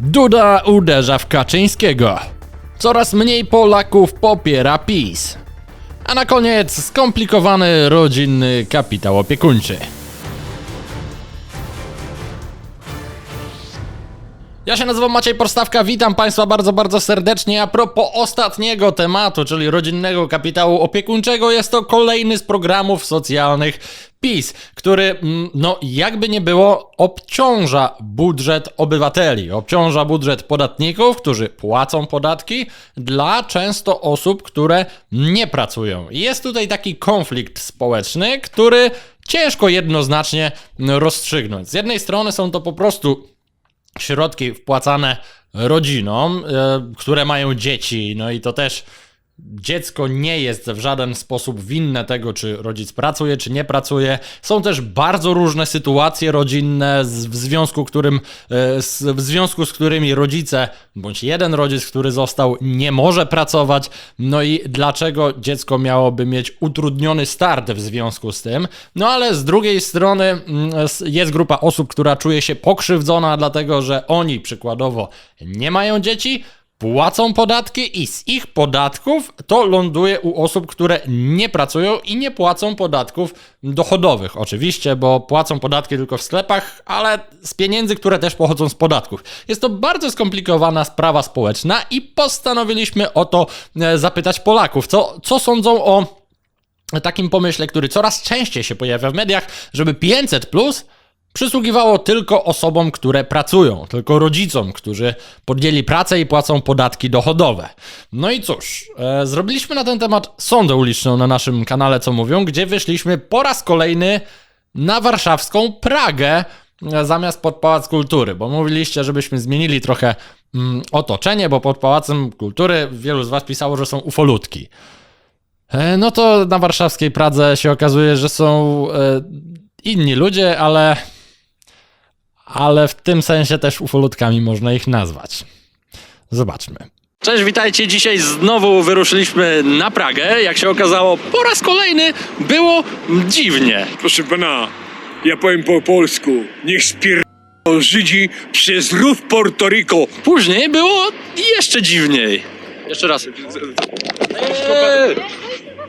Duda uderza w Kaczyńskiego. Coraz mniej Polaków popiera PiS. A na koniec skomplikowany rodzinny kapitał opiekuńczy. Ja się nazywam Maciej Porstawka, witam Państwa bardzo, bardzo serdecznie. A propos ostatniego tematu, czyli rodzinnego kapitału opiekuńczego, jest to kolejny z programów socjalnych PiS, który, mm, no jakby nie było, obciąża budżet obywateli, obciąża budżet podatników, którzy płacą podatki, dla często osób, które nie pracują. Jest tutaj taki konflikt społeczny, który ciężko jednoznacznie rozstrzygnąć. Z jednej strony są to po prostu środki wpłacane rodzinom, e, które mają dzieci, no i to też dziecko nie jest w żaden sposób winne tego, czy rodzic pracuje, czy nie pracuje. Są też bardzo różne sytuacje rodzinne, w związku, którym, e, w związku z którymi rodzice, bądź jeden rodzic, który został, nie może pracować. No i dlaczego dziecko miałoby mieć utrudniony start w związku z tym? No ale z drugiej strony mm, jest grupa osób, która czuje się pokrzywdzona, dlatego że oni przykładowo nie mają dzieci, płacą podatki i z ich podatków to ląduje u osób, które nie pracują i nie płacą podatków dochodowych. Oczywiście, bo płacą podatki tylko w sklepach, ale z pieniędzy, które też pochodzą z podatków. Jest to bardzo skomplikowana sprawa społeczna i postanowiliśmy o to e, zapytać Polaków, co, co sądzą o takim pomyśle, który coraz częściej się pojawia w mediach, żeby 500 plus przysługiwało tylko osobom, które pracują, tylko rodzicom, którzy podjęli pracę i płacą podatki dochodowe. No i cóż, e, zrobiliśmy na ten temat sondę uliczną na naszym kanale Co Mówią, gdzie wyszliśmy po raz kolejny na warszawską Pragę e, zamiast pod Pałac Kultury, bo mówiliście, żebyśmy zmienili trochę mm, otoczenie, bo pod Pałacem Kultury wielu z was pisało, że są ufolutki. E, No to na warszawskiej Pradze się okazuje, że są e, inni ludzie, ale. Ale w tym sensie też ufolutkami można ich nazwać. Zobaczmy. Cześć, witajcie. Dzisiaj znowu wyruszyliśmy na Pragę. Jak się okazało, po raz kolejny było dziwnie. Proszę pana, ja powiem po polsku. Niech spier... Żydzi przez rów Porto Rico. Później było jeszcze dziwniej. Jeszcze raz.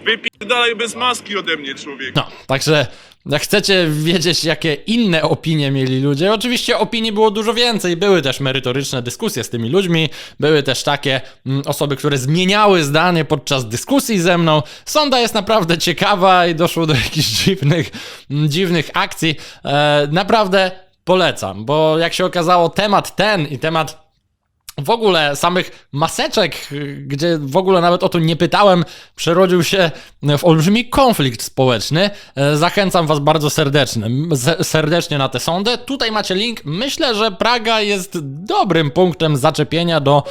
Wypierdalaj bez maski ode mnie, człowiek. No, także jak chcecie wiedzieć, jakie inne opinie mieli ludzie, oczywiście opinii było dużo więcej. Były też merytoryczne dyskusje z tymi ludźmi, były też takie mm, osoby, które zmieniały zdanie podczas dyskusji ze mną. Sonda jest naprawdę ciekawa i doszło do jakichś dziwnych, mm, dziwnych akcji. E, naprawdę polecam, bo jak się okazało, temat ten i temat w ogóle samych maseczek, gdzie w ogóle nawet o to nie pytałem, przerodził się w olbrzymi konflikt społeczny. E, Zachęcam Was bardzo serdecznie, serdecznie na tę sondę. Tutaj macie link. Myślę, że Praga jest dobrym punktem zaczepienia do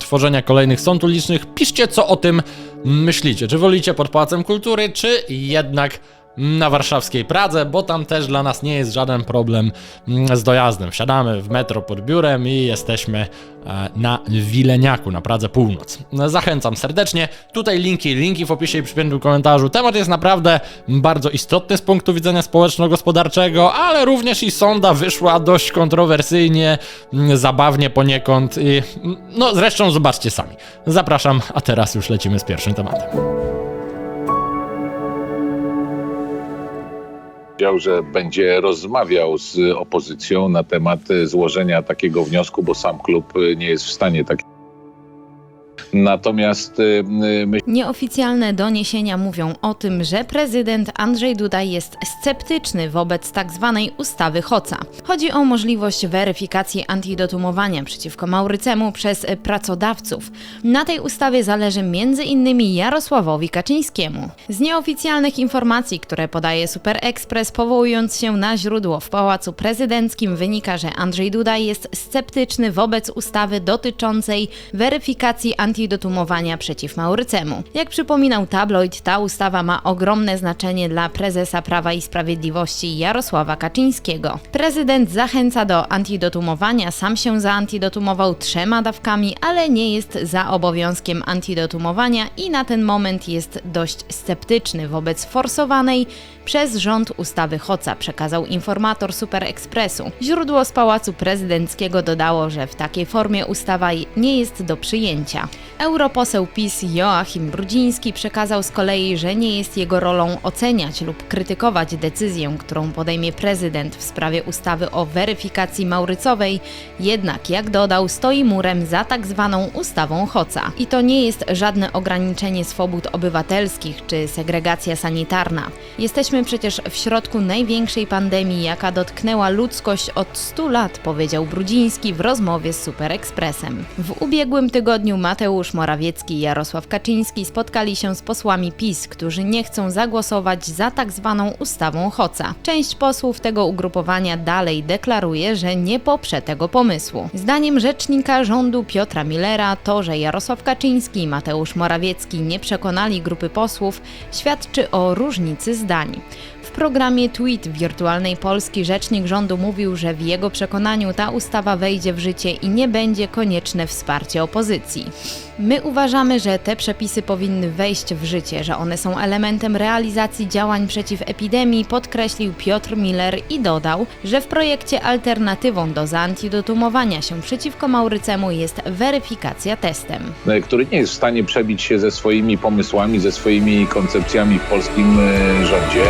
tworzenia kolejnych sąd ulicznych. Piszcie, co o tym myślicie. Czy wolicie pod Pałacem Kultury, czy jednak na warszawskiej Pradze, bo tam też dla nas nie jest żaden problem mm, z dojazdem. Wsiadamy w metro pod biurem i jesteśmy e, na Wileniaku, na Pradze Północ. No, Zachęcam serdecznie. Tutaj linki, linki w opisie i przypiętym komentarzu. Temat jest naprawdę bardzo istotny z punktu widzenia społeczno-gospodarczego, ale również i sonda wyszła dość kontrowersyjnie, mm, zabawnie poniekąd i mm, no zresztą zobaczcie sami. Zapraszam, a teraz już lecimy z pierwszym tematem. Powiedział, że będzie rozmawiał z opozycją na temat złożenia takiego wniosku, bo sam klub nie jest w stanie tak. Natomiast e, my Nieoficjalne doniesienia mówią o tym, że prezydent Andrzej Duda jest sceptyczny wobec tzw. ustawy Hoca. Chodzi o możliwość weryfikacji antidotumowania przeciwko Maurycemu przez pracodawców. Na tej ustawie zależy m.in. Jarosławowi Kaczyńskiemu. Z nieoficjalnych informacji, które podaje Super Express, powołując się na źródło w Pałacu Prezydenckim, wynika, że Andrzej Duda jest sceptyczny wobec ustawy dotyczącej weryfikacji antidotumowania antidotumowania przeciw Maurycemu. Jak przypominał tabloid, ta ustawa ma ogromne znaczenie dla prezesa Prawa i Sprawiedliwości Jarosława Kaczyńskiego. Prezydent zachęca do antidotumowania, sam się zaantidotumował trzema dawkami, ale nie jest za obowiązkiem antidotumowania i na ten moment jest dość sceptyczny wobec forsowanej przez rząd ustawy Hoca, przekazał informator Super Expressu. Źródło z Pałacu Prezydenckiego dodało, że w takiej formie ustawa nie jest do przyjęcia. Europoseł PiS Joachim Brudziński przekazał z kolei, że nie jest jego rolą oceniać lub krytykować decyzję, którą podejmie prezydent w sprawie ustawy o weryfikacji maurycowej, jednak jak dodał, stoi murem za tak zwaną ustawą Hoca. I to nie jest żadne ograniczenie swobód obywatelskich czy segregacja sanitarna. Jesteśmy przecież w środku największej pandemii, jaka dotknęła ludzkość od 100 lat, powiedział Brudziński w rozmowie z Super Expressem. W ubiegłym tygodniu Mateusz Morawiecki i Jarosław Kaczyński spotkali się z posłami PiS, którzy nie chcą zagłosować za tak zwaną ustawą Hoca. Część posłów tego ugrupowania dalej deklaruje, że nie poprze tego pomysłu. Zdaniem rzecznika rządu Piotra Millera to, że Jarosław Kaczyński i Mateusz Morawiecki nie przekonali grupy posłów, świadczy o różnicy zdań. W programie Tweet Wirtualnej Polski rzecznik rządu mówił, że w jego przekonaniu ta ustawa wejdzie w życie i nie będzie konieczne wsparcie opozycji. My uważamy, że te przepisy powinny wejść w życie, że one są elementem realizacji działań przeciw epidemii, podkreślił Piotr Miller i dodał, że w projekcie alternatywą do zaantidotumowania się przeciwko Maurycemu jest weryfikacja testem. e, który nie jest w stanie przebić się ze swoimi pomysłami, ze swoimi koncepcjami w polskim e, rządzie.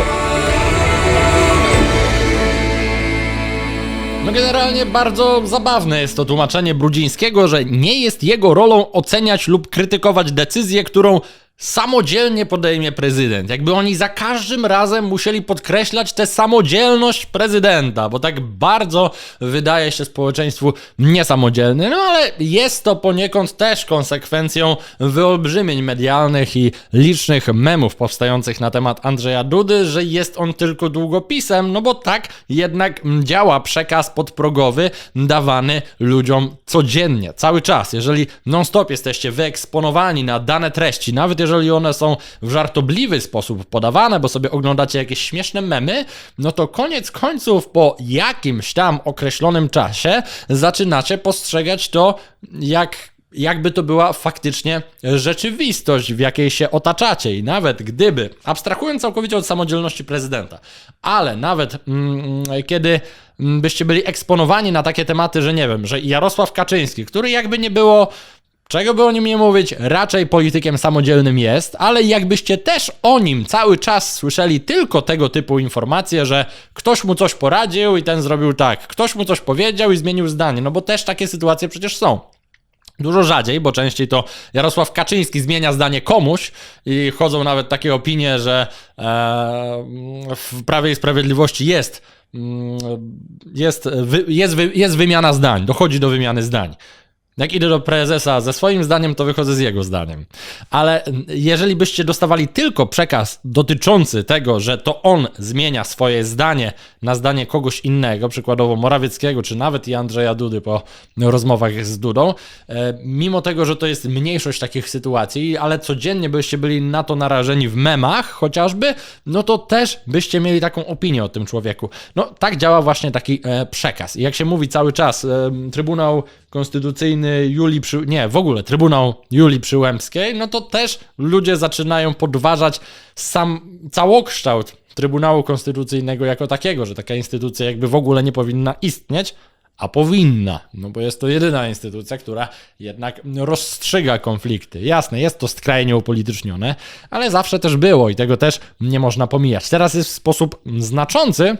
No generalnie bardzo zabawne jest to tłumaczenie Brudzińskiego, że nie jest jego rolą oceniać lub krytykować decyzję, którą samodzielnie podejmie prezydent. Jakby oni za każdym razem musieli podkreślać tę samodzielność prezydenta, bo tak bardzo wydaje się społeczeństwu niesamodzielny. No ale jest to poniekąd też konsekwencją wyolbrzymień medialnych i licznych memów powstających na temat Andrzeja Dudy, że jest on tylko długopisem, no bo tak jednak działa przekaz podprogowy dawany ludziom codziennie, cały czas. Jeżeli non-stop jesteście wyeksponowani na dane treści, nawet jeżeli one są w żartobliwy sposób podawane, bo sobie oglądacie jakieś śmieszne memy, no to koniec końców po jakimś tam określonym czasie zaczynacie postrzegać to jak jakby to była faktycznie rzeczywistość, w jakiej się otaczacie. I nawet gdyby, abstrahując całkowicie od samodzielności prezydenta, ale nawet mm, kiedy mm, byście byli eksponowani na takie tematy, że nie wiem, że Jarosław Kaczyński, który jakby nie było Czego by o nim nie mówić, raczej politykiem samodzielnym jest, ale jakbyście też o nim cały czas słyszeli tylko tego typu informacje, że ktoś mu coś poradził i ten zrobił tak, ktoś mu coś powiedział i zmienił zdanie, no bo też takie sytuacje przecież są. Dużo rzadziej, bo częściej to Jarosław Kaczyński zmienia zdanie komuś i chodzą nawet takie opinie, że e, w Prawie i Sprawiedliwości jest, mm, jest, jest, jest wymiana zdań, dochodzi do wymiany zdań. Jak idę do prezesa ze swoim zdaniem, to wychodzę z jego zdaniem. Ale jeżeli byście dostawali tylko przekaz dotyczący tego, że to on zmienia swoje zdanie na zdanie kogoś innego, przykładowo Morawieckiego, czy nawet i Andrzeja Dudy po rozmowach z Dudą, e, mimo tego, że to jest mniejszość takich sytuacji, ale codziennie byście byli na to narażeni w memach chociażby, no to też byście mieli taką opinię o tym człowieku. No tak działa właśnie taki e, przekaz. I jak się mówi cały czas, e, Trybunał Konstytucyjny Julii Przy... nie, w ogóle Trybunał Julii Przyłębskiej, no to też ludzie zaczynają podważać sam całokształt Trybunału Konstytucyjnego jako takiego, że taka instytucja jakby w ogóle nie powinna istnieć, a powinna, no bo jest to jedyna instytucja, która jednak rozstrzyga konflikty. Jasne, jest to skrajnie upolitycznione, ale zawsze też było i tego też nie można pomijać. Teraz jest w sposób znaczący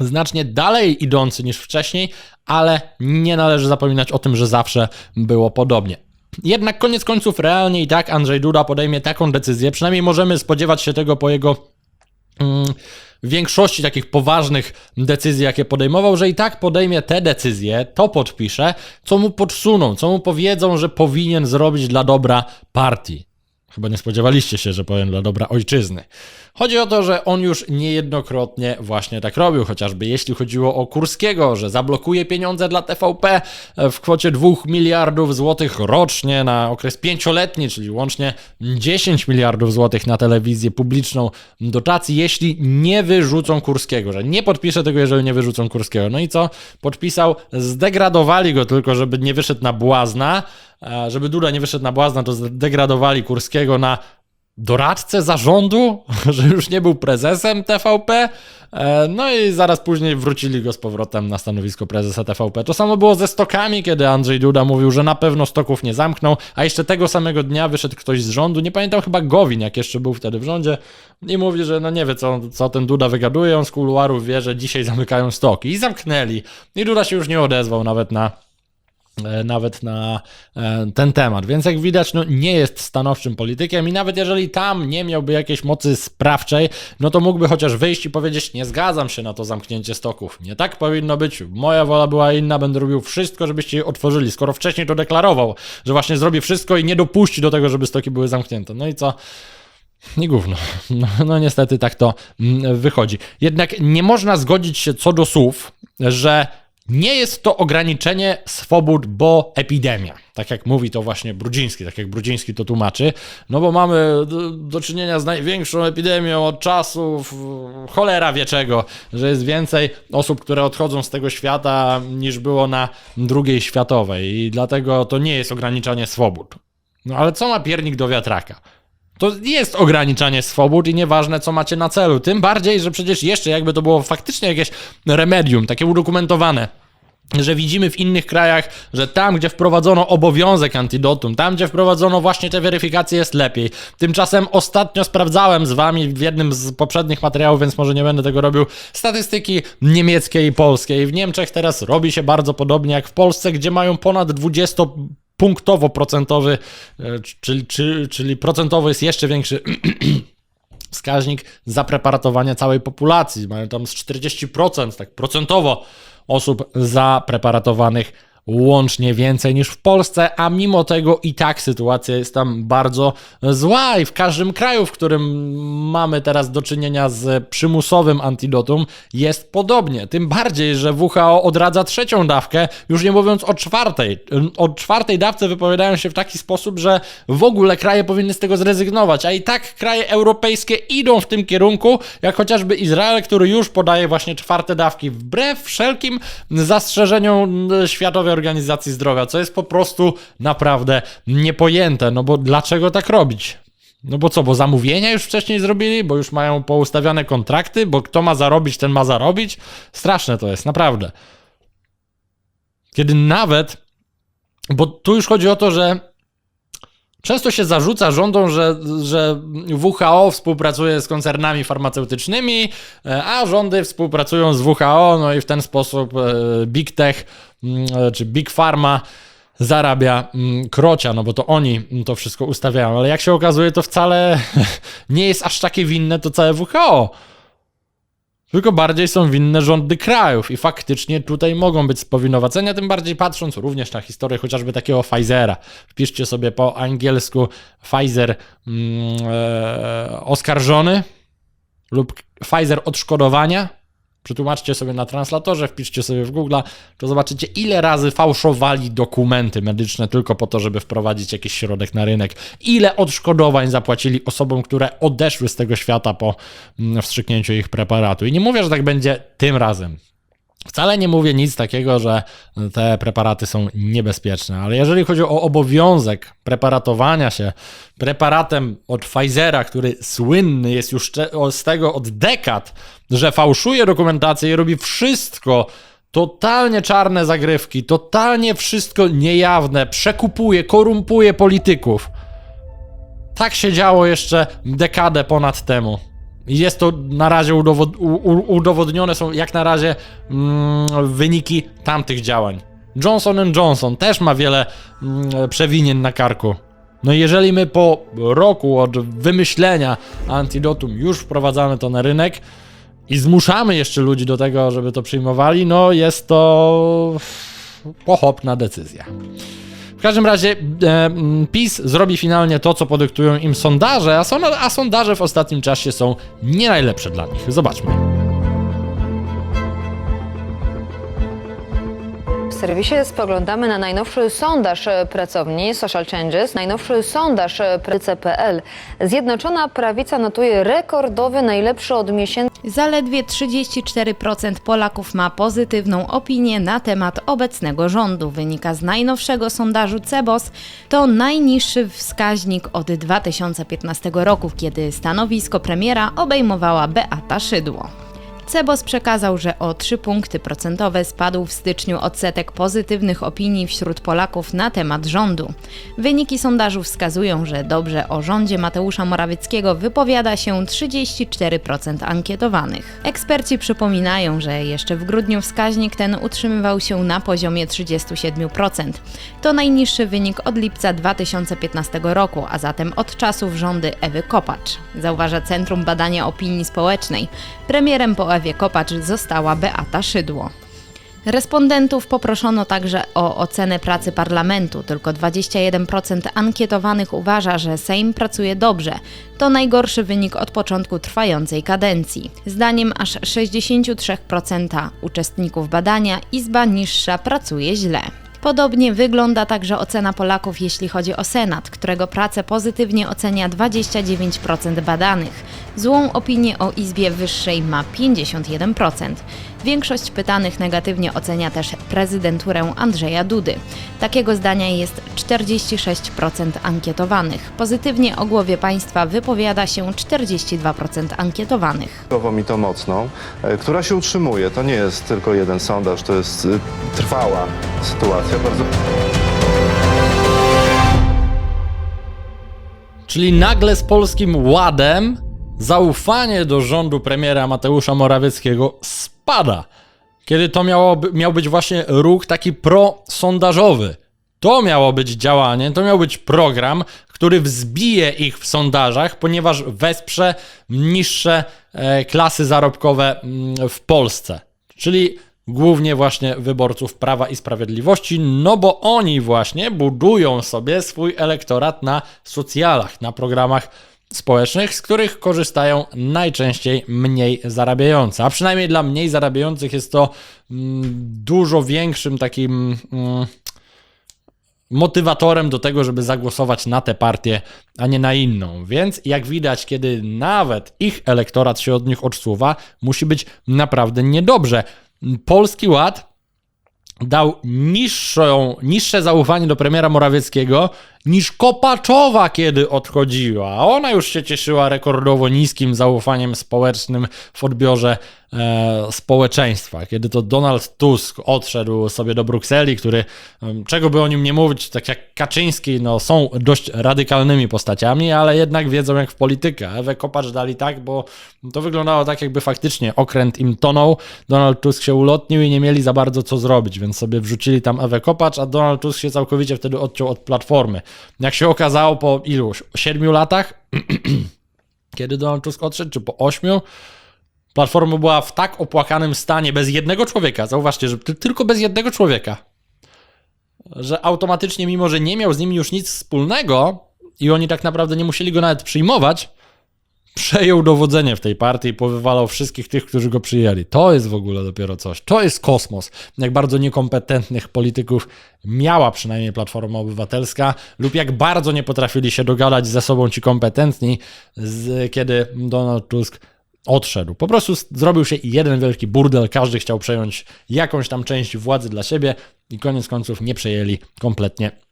znacznie dalej idący niż wcześniej, ale nie należy zapominać o tym, że zawsze było podobnie. Jednak koniec końców realnie i tak Andrzej Duda podejmie taką decyzję, przynajmniej możemy spodziewać się tego po jego mm, większości takich poważnych decyzji, jakie podejmował, że i tak podejmie te decyzje, to podpisze, co mu podsuną, co mu powiedzą, że powinien zrobić dla dobra partii. Chyba nie spodziewaliście się, że powiem dla dobra ojczyzny. Chodzi o to, że on już niejednokrotnie właśnie tak robił, chociażby jeśli chodziło o Kurskiego, że zablokuje pieniądze dla TVP w kwocie 2 miliardów złotych rocznie na okres pięcioletni, czyli łącznie 10 miliardów złotych na telewizję publiczną dotacji, jeśli nie wyrzucą Kurskiego, że nie podpisze tego, jeżeli nie wyrzucą Kurskiego. No i co? Podpisał, zdegradowali go tylko, żeby nie wyszedł na błazna, żeby Duda nie wyszedł na błazna, to zdegradowali Kurskiego na doradcę zarządu, że już nie był prezesem TVP. E, No i zaraz później wrócili go z powrotem na stanowisko prezesa TVP. To samo było ze stokami, kiedy Andrzej Duda mówił, że na pewno stoków nie zamkną, a jeszcze tego samego dnia wyszedł ktoś z rządu, nie pamiętam chyba Gowin, jak jeszcze był wtedy w rządzie, i mówi, że no nie wie, co, co ten Duda wygaduje, on z kuluarów wie, że dzisiaj zamykają stoki. I zamknęli. I Duda się już nie odezwał nawet na e, nawet na e, ten temat. Więc jak widać, no, nie jest stanowczym politykiem i nawet jeżeli tam nie miałby jakiejś mocy sprawczej, no to mógłby chociaż wyjść i powiedzieć, nie zgadzam się na to zamknięcie stoków. Nie tak powinno być. Moja wola była inna, będę robił wszystko, żebyście je otworzyli, skoro wcześniej to deklarował, że właśnie zrobi wszystko i nie dopuści do tego, żeby stoki były zamknięte. No i co? Nie gówno. No, no niestety tak to mm, wychodzi. Jednak nie można zgodzić się co do słów, że nie jest to ograniczenie swobód, bo epidemia. Tak jak mówi to właśnie Brudziński, tak jak Brudziński to tłumaczy. No bo mamy do, czynienia z największą epidemią od czasów cholera wie czego, że jest więcej osób, które odchodzą z tego świata niż było na drugiej światowej i dlatego to nie jest ograniczanie swobód. No ale co ma piernik do wiatraka? To jest ograniczanie swobód i nieważne, co macie na celu. Tym bardziej, że przecież jeszcze jakby to było faktycznie jakieś remedium, takie udokumentowane. Że widzimy w innych krajach, że tam, gdzie wprowadzono obowiązek antidotum, tam, gdzie wprowadzono właśnie te weryfikacje, jest lepiej. Tymczasem ostatnio sprawdzałem z wami w jednym z poprzednich materiałów, więc może nie będę tego robił, statystyki niemieckie i polskie. I w Niemczech teraz robi się bardzo podobnie jak w Polsce, gdzie mają ponad 20 punktowo procentowy, e, czyli, czyli, czyli procentowo jest jeszcze większy wskaźnik zapreparatowania całej populacji. Mają tam z 40%, tak procentowo osób zapreparatowanych łącznie więcej niż w Polsce, a mimo tego i tak sytuacja jest tam bardzo zła i w każdym kraju, w którym mamy teraz do czynienia z przymusowym antidotum jest podobnie. Tym bardziej, że WHO odradza trzecią dawkę, już nie mówiąc o czwartej. O czwartej dawce wypowiadają się w taki sposób, że w ogóle kraje powinny z tego zrezygnować, a i tak kraje europejskie idą w tym kierunku, jak chociażby Izrael, który już podaje właśnie czwarte dawki, wbrew wszelkim zastrzeżeniom Światowej Organizacji Zdrowia, co jest po prostu naprawdę niepojęte, no bo dlaczego tak robić? No bo co, bo zamówienia już wcześniej zrobili, bo już mają poustawiane kontrakty, bo kto ma zarobić, ten ma zarobić? Straszne to jest, naprawdę. Kiedy nawet, bo tu już chodzi o to, że Często się zarzuca rządom, że, że WHO współpracuje z koncernami farmaceutycznymi, e, a rządy współpracują z WHO, no i w ten sposób e, Big Tech mm, e, czy Big Pharma zarabia mm, krocia, no bo to oni to wszystko ustawiają. Ale jak się okazuje, to wcale nie jest aż takie winne to całe WHO. Tylko bardziej są winne rządy krajów i faktycznie tutaj mogą być spowinowacenia, tym bardziej patrząc również na historię chociażby takiego Pfizera. Wpiszcie sobie po angielsku Pfizer mm, e, oskarżony lub Pfizer odszkodowania. Przetłumaczcie sobie na translatorze, wpiszcie sobie w Google, to zobaczycie ile razy fałszowali dokumenty medyczne tylko po to, żeby wprowadzić jakiś środek na rynek. Ile odszkodowań zapłacili osobom, które odeszły z tego świata po mm, wstrzyknięciu ich preparatu. I nie mówię, że tak będzie tym razem. Wcale nie mówię nic takiego, że te preparaty są niebezpieczne, ale jeżeli chodzi o obowiązek preparatowania się preparatem od Pfizera, który słynny jest już z tego od dekad, że fałszuje dokumentację i robi wszystko, totalnie czarne zagrywki, totalnie wszystko niejawne, przekupuje, korumpuje polityków. Tak się działo jeszcze dekadę ponad temu. Jest to na razie udowod- udowodnione są jak na razie mm, wyniki tamtych działań. Johnson Johnson też ma wiele mm, przewinień na karku. No jeżeli my po roku od wymyślenia antidotum już wprowadzamy to na rynek i zmuszamy jeszcze ludzi do tego, żeby to przyjmowali, no jest to pochopna decyzja. W każdym razie e, mm, PiS zrobi finalnie to, co podyktują im sondaże, a, son- a sondaże w ostatnim czasie są nie najlepsze dla nich. Zobaczmy. Serwisie spoglądamy na najnowszy sondaż e, pracowni Social Changes. Najnowszy sondaż e, pracy.pl. Zjednoczona Prawica notuje rekordowy, najlepszy od miesięcy Zaledwie 34% Polaków ma pozytywną opinię na temat obecnego rządu. Wynika z najnowszego sondażu CEBOS. To najniższy wskaźnik od 2015 roku, kiedy stanowisko premiera obejmowała Beata Szydło. Cebos przekazał, że o 3 punkty procentowe spadł w styczniu odsetek pozytywnych opinii wśród Polaków na temat rządu. Wyniki sondażu wskazują, że dobrze o rządzie Mateusza Morawieckiego wypowiada się 34% ankietowanych. Eksperci przypominają, że jeszcze w grudniu wskaźnik ten utrzymywał się na poziomie 37%. To najniższy wynik od lipca 2015 roku, a zatem od czasów rządy Ewy Kopacz. Zauważa Centrum Badania Opinii Społecznej. Premierem po Ewie Kopacz została Beata Szydło. Respondentów poproszono także o ocenę pracy parlamentu. Tylko 21% ankietowanych uważa, że Sejm pracuje dobrze. To najgorszy wynik od początku trwającej kadencji. Zdaniem aż 63% uczestników badania Izba Niższa pracuje źle. Podobnie wygląda także ocena Polaków, jeśli chodzi o Senat, którego pracę pozytywnie ocenia 29% badanych. Złą opinię o Izbie Wyższej ma 51%. Większość pytanych negatywnie ocenia też prezydenturę Andrzeja Dudy. Takiego zdania jest 46% ankietowanych. Pozytywnie o głowie państwa wypowiada się 42% ankietowanych. Mi to mocną, e, która się utrzymuje. To nie jest tylko jeden sondaż, to jest y, trwała sytuacja. Bardzo Czyli nagle z polskim ładem zaufanie do rządu premiera Mateusza Morawieckiego spada. Kiedy to miało, miał być właśnie ruch taki prosondażowy. To miało być działanie, to miał być program, który wzbije ich w sondażach, ponieważ wesprze niższe e, klasy zarobkowe mm, w Polsce. Czyli głównie właśnie wyborców Prawa i Sprawiedliwości, no bo oni właśnie budują sobie swój elektorat na socjalach, na programach społecznych, z których korzystają najczęściej mniej zarabiający. A przynajmniej dla mniej zarabiających jest to mm, dużo większym takim. Mm, motywatorem do tego, żeby zagłosować na tę partię, a nie na inną. Więc jak widać, kiedy nawet ich elektorat się od nich odsuwa, musi być naprawdę niedobrze. Polski Ład dał niższą, niższe zaufanie do premiera Morawieckiego niż Kopaczowa, kiedy odchodziła. Ona już się cieszyła rekordowo niskim zaufaniem społecznym w odbiorze e, społeczeństwa. Kiedy to Donald Tusk odszedł sobie do Brukseli, który, czego by o nim nie mówić, tak jak Kaczyński, no są dość radykalnymi postaciami, ale jednak wiedzą jak w politykę. Ewę Kopacz dali tak, bo to wyglądało tak, jakby faktycznie okręt im tonął, Donald Tusk się ulotnił i nie mieli za bardzo co zrobić, więc sobie wrzucili tam Ewę Kopacz, a Donald Tusk się całkowicie wtedy odciął od Platformy. Jak się okazało po iluś? Siedmiu latach? Kiedy Donald Tusk odszedł, czy po ośmiu? Platforma była w tak opłakanym stanie bez jednego człowieka. Zauważcie, że ty- tylko bez jednego człowieka. Że automatycznie, mimo że nie miał z nimi już nic wspólnego i oni tak naprawdę nie musieli go nawet przyjmować, przejął dowodzenie w tej partii i powywalał wszystkich tych, którzy go przyjęli. To jest w ogóle dopiero coś. To jest kosmos. Jak bardzo niekompetentnych polityków miała przynajmniej Platforma Obywatelska lub jak bardzo nie potrafili się dogadać ze sobą ci kompetentni, z, kiedy Donald Tusk odszedł. Po prostu zrobił się jeden wielki burdel, każdy chciał przejąć jakąś tam część władzy dla siebie i koniec końców nie przejęli kompletnie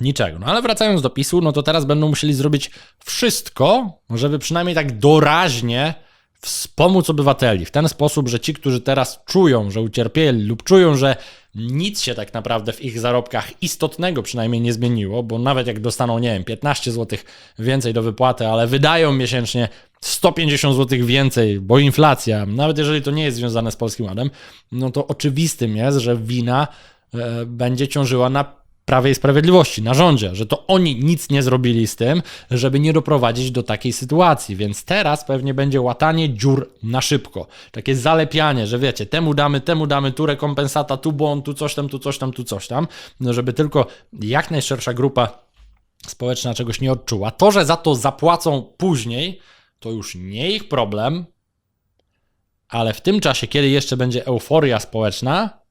niczego. No ale wracając do PiSu, no to teraz będą musieli zrobić wszystko, żeby przynajmniej tak doraźnie wspomóc obywateli w ten sposób, że ci, którzy teraz czują, że ucierpieli lub czują, że nic się tak naprawdę w ich zarobkach istotnego przynajmniej nie zmieniło, bo nawet jak dostaną, nie wiem, 15 zł więcej do wypłaty, ale wydają miesięcznie 150 zł więcej, bo inflacja, nawet jeżeli to nie jest związane z Polskim Ładem, no to oczywistym jest, że wina e, będzie ciążyła na Prawie i Sprawiedliwości, na rządzie, że to oni nic nie zrobili z tym, żeby nie doprowadzić do takiej sytuacji. Więc teraz pewnie będzie łatanie dziur na szybko. Takie zalepianie, że wiecie, temu damy, temu damy, tu rekompensata, tu bon, tu coś tam, tu coś tam, tu coś tam. No żeby tylko jak najszersza grupa społeczna czegoś nie odczuła. To, że za to zapłacą później, to już nie ich problem, ale w tym czasie, kiedy jeszcze będzie euforia społeczna,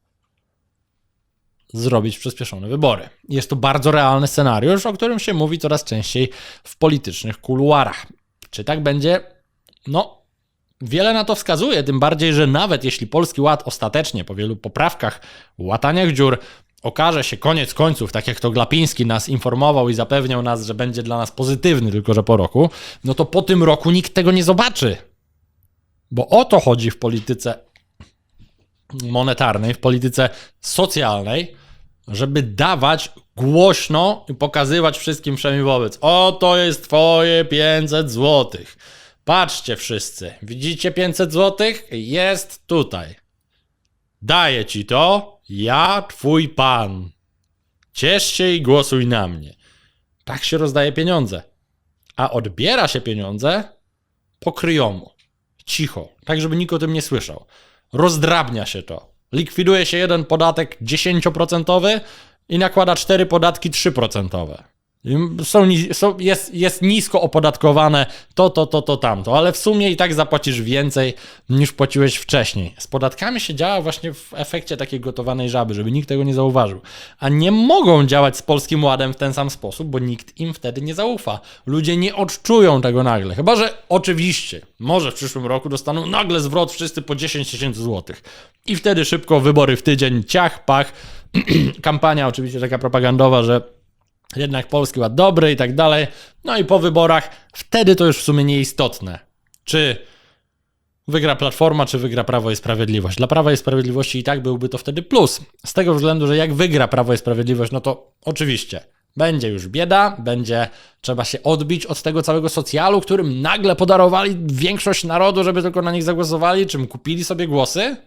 zrobić przyspieszone wybory. Jest to bardzo realny scenariusz, o którym się mówi coraz częściej w politycznych kuluarach. Czy tak będzie? No, wiele na to wskazuje, tym bardziej, że nawet jeśli Polski Ład ostatecznie po wielu poprawkach, łataniach dziur, okaże się koniec końców, tak jak to Glapiński nas informował i zapewniał nas, że będzie dla nas pozytywny, tylko że po roku, no to po tym roku nikt tego nie zobaczy. Bo o to chodzi w polityce monetarnej, w polityce socjalnej, żeby dawać głośno i pokazywać wszystkim wszemi wobec. O, to jest twoje 500 złotych. Patrzcie wszyscy, widzicie 500 złotych? Jest tutaj. Daję ci to, ja twój pan. Ciesz się i głosuj na mnie. Tak się rozdaje pieniądze. A odbiera się pieniądze po kryjomu. Cicho, tak żeby nikt o tym nie słyszał. Rozdrabnia się to. Likwiduje się jeden podatek 10% i nakłada cztery podatki 3%. Są, są, jest, jest nisko opodatkowane to, to, to, to, tamto, ale w sumie i tak zapłacisz więcej niż płaciłeś wcześniej. Z podatkami się działa właśnie w efekcie takiej gotowanej żaby, żeby nikt tego nie zauważył. A nie mogą działać z Polskim Ładem w ten sam sposób, bo nikt im wtedy nie zaufa. Ludzie nie odczują tego nagle. Chyba, że oczywiście, może w przyszłym roku dostaną nagle zwrot wszyscy po 10 tysięcy złotych. I wtedy szybko wybory w tydzień, ciach, pach. Kampania oczywiście taka propagandowa, że jednak Polski Ład dobry i tak dalej. No i po wyborach wtedy to już w sumie nieistotne, czy wygra Platforma, czy wygra Prawo i Sprawiedliwość. Dla Prawa i Sprawiedliwości i tak byłby to wtedy plus. Z tego względu, że jak wygra Prawo i Sprawiedliwość, no to oczywiście będzie już bieda, będzie trzeba się odbić od tego całego socjalu, którym nagle podarowali większość narodu, żeby tylko na nich zagłosowali, czym kupili sobie głosy.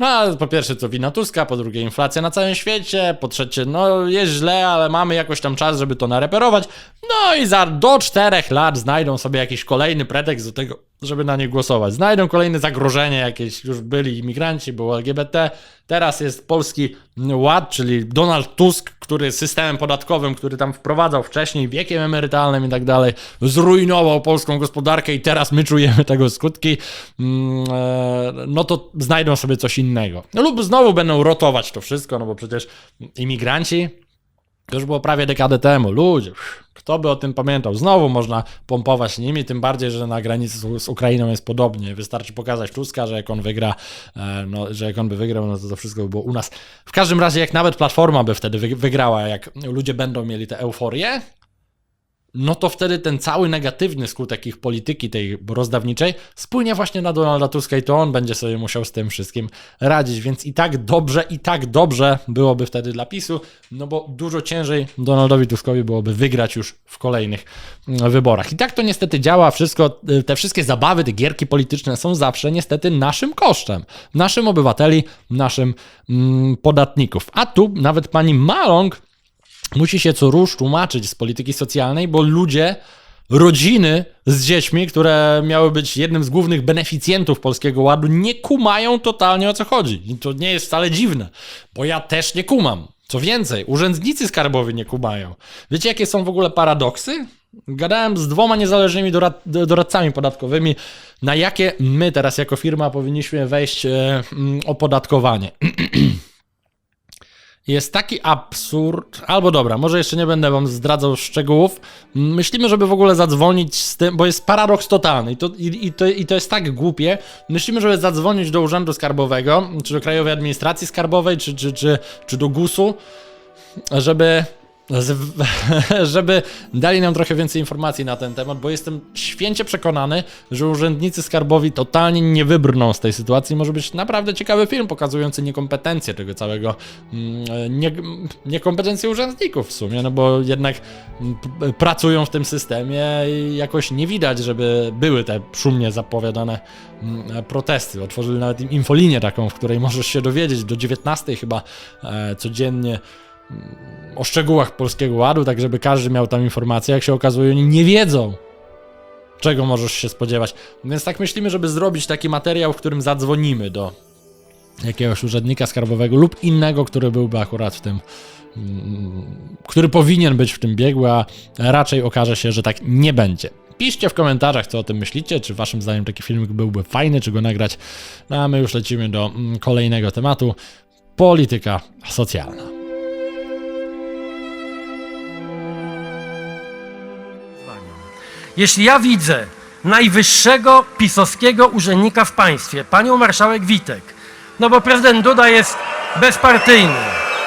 No, po pierwsze to wina Tuska, po drugie inflacja na całym świecie, po trzecie, no jest źle, ale mamy jakoś tam czas, żeby to nareperować. No i za do czterech lat znajdą sobie jakiś kolejny pretekst do tego, żeby na nie głosować. Znajdą kolejne zagrożenie jakieś, już byli imigranci, było LGBT, teraz jest polski ład, czyli Donald Tusk, który systemem podatkowym, który tam wprowadzał wcześniej, wiekiem emerytalnym i tak dalej, zrujnował polską gospodarkę i teraz my czujemy tego skutki, mm, e, no to znajdą sobie coś innego. No lub znowu będą rotować to wszystko, no bo przecież imigranci to już było prawie dekadę temu. Ludzie, kto by o tym pamiętał? Znowu można pompować nimi, tym bardziej, że na granicy z, Ukrainą jest podobnie. Wystarczy pokazać Tuska, że jak on wygra, e, no, że jak on by wygrał, no to to wszystko by było u nas. W każdym razie, jak nawet Platforma by wtedy wy- wygrała, jak ludzie będą mieli tę euforię, no to wtedy ten cały negatywny skutek ich polityki, tej rozdawniczej, spłynie właśnie na Donalda Tuska i to on będzie sobie musiał z tym wszystkim radzić, więc i tak dobrze, i tak dobrze byłoby wtedy dla PiSu, no bo dużo ciężej Donaldowi Tuskowi byłoby wygrać już w kolejnych mm, wyborach. I tak to niestety działa, wszystko, y, te wszystkie zabawy, te gierki polityczne są zawsze niestety naszym kosztem, naszym obywateli, naszym mm, podatników. A tu nawet pani Maląg musi się co róż tłumaczyć z polityki socjalnej, bo ludzie, rodziny z dziećmi, które miały być jednym z głównych beneficjentów Polskiego Ładu, nie kumają totalnie o co chodzi. I to nie jest wcale dziwne, bo ja też nie kumam. Co więcej, urzędnicy skarbowi nie kumają. Wiecie, jakie są w ogóle paradoksy? Gadałem z dwoma niezależnymi dorad doradcami podatkowymi, na jakie my teraz jako firma powinniśmy wejść e, mm, opodatkowanie. Jest taki absurd, albo dobra, może jeszcze nie będę wam zdradzał szczegółów. Myślimy, żeby w ogóle zadzwonić z tym, bo jest paradoks totalny i to, i, i to, i to jest tak głupie. Myślimy, żeby zadzwonić do Urzędu Skarbowego, czy do Krajowej Administracji Skarbowej, czy, czy, czy, czy do GUS-u, żeby, żeby dali nam trochę więcej informacji na ten temat, bo jestem święcie przekonany, że urzędnicy skarbowi totalnie nie wybrną z tej sytuacji. Może być naprawdę ciekawy film pokazujący niekompetencje tego całego, mm, nie, niekompetencje urzędników w sumie, no bo jednak mm, pracują w tym systemie i jakoś nie widać, żeby były te szumnie zapowiadane mm, protesty. Otworzyli nawet im infolinię taką, w której możesz się dowiedzieć do 19 chyba e, codziennie o szczegółach Polskiego Ładu, tak żeby każdy miał tam informację. Jak się okazuje, oni nie wiedzą, czego możesz się spodziewać. Więc tak myślimy, żeby zrobić taki materiał, w którym zadzwonimy do jakiegoś urzędnika skarbowego lub innego, który byłby akurat w tym, mm, który powinien być w tym biegu, a raczej okaże się, że tak nie będzie. Piszcie w komentarzach, co o tym myślicie, czy waszym zdaniem taki filmik byłby fajny, czy go nagrać. No a my już lecimy do mm, kolejnego tematu. Polityka socjalna. Jeśli ja widzę najwyższego pisowskiego urzędnika w państwie, panią marszałek Witek, no bo prezydent Duda jest bezpartyjny.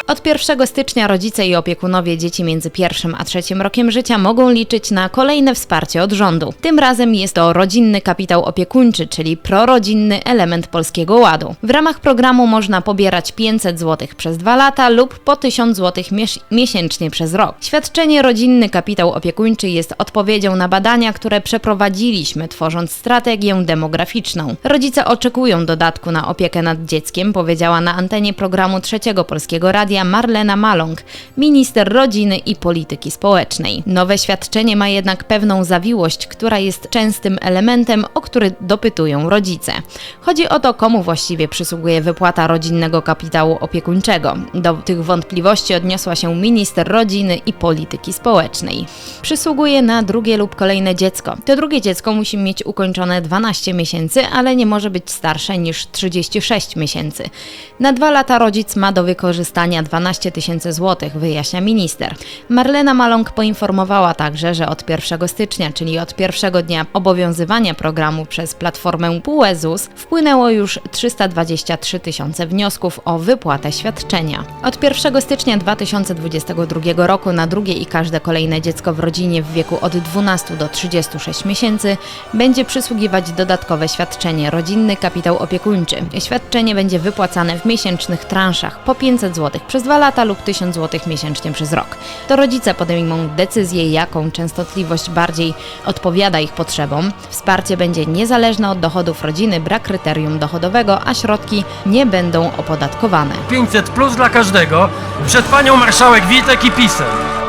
Od 1 stycznia rodzice i opiekunowie dzieci między pierwszym a trzecim rokiem życia mogą liczyć na kolejne wsparcie od rządu. Tym razem jest to rodzinny kapitał opiekuńczy, czyli prorodzinny element Polskiego Ładu. W ramach programu można pobierać 500 zł przez dwa lata lub po 1000 zł mies- miesięcznie przez rok. Świadczenie rodzinny kapitał opiekuńczy jest odpowiedzią na badania, które przeprowadziliśmy, tworząc strategię demograficzną. Rodzice oczekują dodatku na opiekę nad dzieckiem, powiedziała na antenie programu Trzeciego Polskiego Radia Marlena Maląg, minister rodziny i polityki społecznej. Nowe świadczenie ma jednak pewną zawiłość, która jest częstym elementem, o który dopytują rodzice. Chodzi o to, komu właściwie przysługuje wypłata rodzinnego kapitału opiekuńczego. Do tych wątpliwości odniosła się minister rodziny i polityki społecznej. Przysługuje na drugie lub kolejne dziecko. To drugie dziecko musi mieć ukończone 12 miesięcy, ale nie może być starsze niż 36 miesięcy. Na dwa lata rodzic ma do wykorzystania 12 tysięcy złotych, wyjaśnia minister. Marlena Maląg poinformowała także, że od 1 stycznia, czyli od pierwszego dnia obowiązywania programu przez platformę PUE-ZUS, wpłynęło już 323 tysiące wniosków o wypłatę świadczenia. Od 1 stycznia 2022 roku na drugie i każde kolejne dziecko w rodzinie w wieku od 12 do 36 miesięcy będzie przysługiwać dodatkowe świadczenie rodzinny kapitał opiekuńczy. Świadczenie będzie wypłacane w miesięcznych transzach po 500 zł przez dwa lata lub 1000 zł miesięcznie przez rok. To rodzice podejmą decyzję, jaką częstotliwość bardziej odpowiada ich potrzebom. Wsparcie będzie niezależne od dochodów rodziny, brak kryterium dochodowego, a środki nie będą opodatkowane. 500 plus dla każdego przed panią marszałek Witek i PiSem.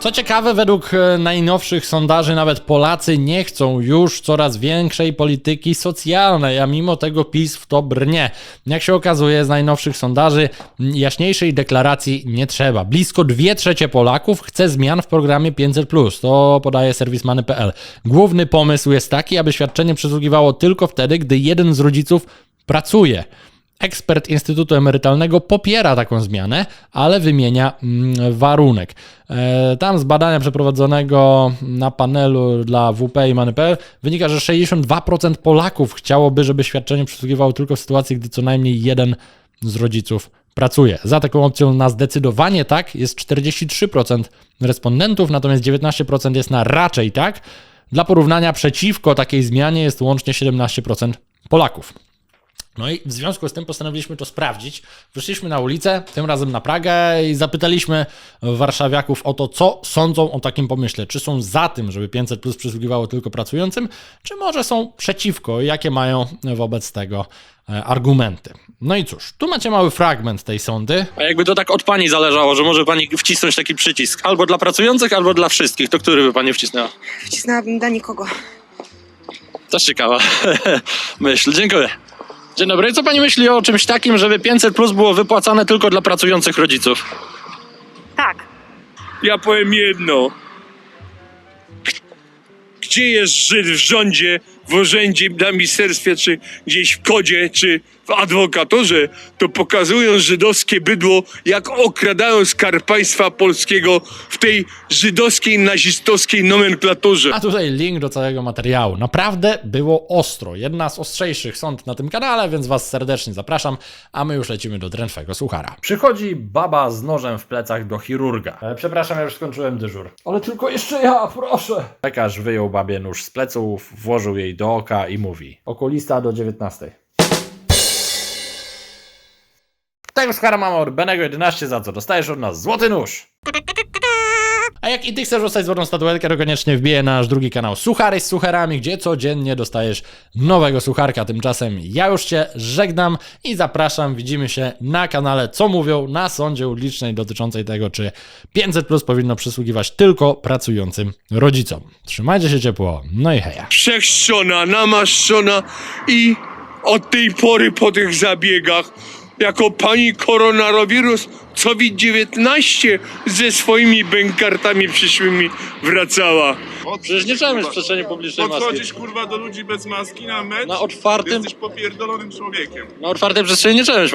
Co ciekawe, według e, najnowszych sondaży nawet Polacy nie chcą już coraz większej polityki socjalnej, a mimo tego PiS w to brnie. Jak się okazuje z najnowszych sondaży, jaśniejszej deklaracji nie trzeba. Blisko 2 trzecie Polaków chce zmian w programie 500+. To podaje serwis Many.pl. Główny pomysł jest taki, aby świadczenie przysługiwało tylko wtedy, gdy jeden z rodziców pracuje. Ekspert Instytutu Emerytalnego popiera taką zmianę, ale wymienia mm, warunek. E, tam z badania przeprowadzonego na panelu dla WP i Many.pl wynika, że 62% Polaków chciałoby, żeby świadczenie przysługiwało tylko w sytuacji, gdy co najmniej jeden z rodziców pracuje. Za taką opcją na zdecydowanie tak jest 43% respondentów, natomiast 19% jest na raczej tak. Dla porównania przeciwko takiej zmianie jest łącznie 17% Polaków. No i w związku z tym postanowiliśmy to sprawdzić. Wyszliśmy na ulicę, tym razem na Pragę i zapytaliśmy warszawiaków o to, co sądzą o takim pomyśle. Czy są za tym, żeby 500 plus przysługiwało tylko pracującym, czy może są przeciwko, jakie mają wobec tego e, argumenty. No i cóż, tu macie mały fragment tej sądy. A jakby to tak od pani zależało, że może pani wcisnąć taki przycisk albo dla pracujących, albo dla wszystkich, to który by pani wcisnęła? Wcisnęłabym dla nikogo. Też ciekawa myśl. Dziękuję. Dzień dobry. Co pani myśli o czymś takim, żeby 500 plus było wypłacane tylko dla pracujących rodziców? Tak. Ja powiem jedno. Gdzie jest Żyd w rządzie, w urzędzie, na ministerstwie, czy gdzieś w kodzie, czy w adwokaturze, to pokazują żydowskie bydło, jak okradają skarb państwa polskiego w tej żydowskiej, nazistowskiej nomenklaturze. A tutaj link do całego materiału. Naprawdę było ostro. Jedna z ostrzejszych sąd na tym kanale, więc Was serdecznie zapraszam, a my już lecimy do drętwego suchara. Przychodzi baba z nożem w plecach do chirurga. E, przepraszam, ja już skończyłem dyżur. Ale tylko jeszcze ja, proszę. Lekarz wyjął babie nóż z pleców, włożył jej do oka i mówi. Okulista do 19. Tego suchara mamy od Benego 11, za co dostajesz od nas złoty nóż. A jak i ty chcesz zostać złotą statuetkę, to koniecznie wbije nasz drugi kanał Suchary z Sucharami, gdzie codziennie dostajesz nowego sucharka. Tymczasem ja już cię żegnam i zapraszam. Widzimy się na kanale Co Mówią na sądzie ulicznej dotyczącej tego, czy 500 plus powinno przysługiwać tylko pracującym rodzicom. Trzymajcie się ciepło, no i heja. Przechrzczona, namaszczona i od tej pory po tych zabiegach jako pani koronawirus COVID-19 ze swoimi bękartami przyszłymi wracała. Przecież nie trzeba mieć w przestrzeni publicznej maski. Podchodzisz kurwa do ludzi bez maski na mecz? Na otwartym- Jesteś popierdolonym człowiekiem. Na otwartej przestrzeni nie trzeba mieć.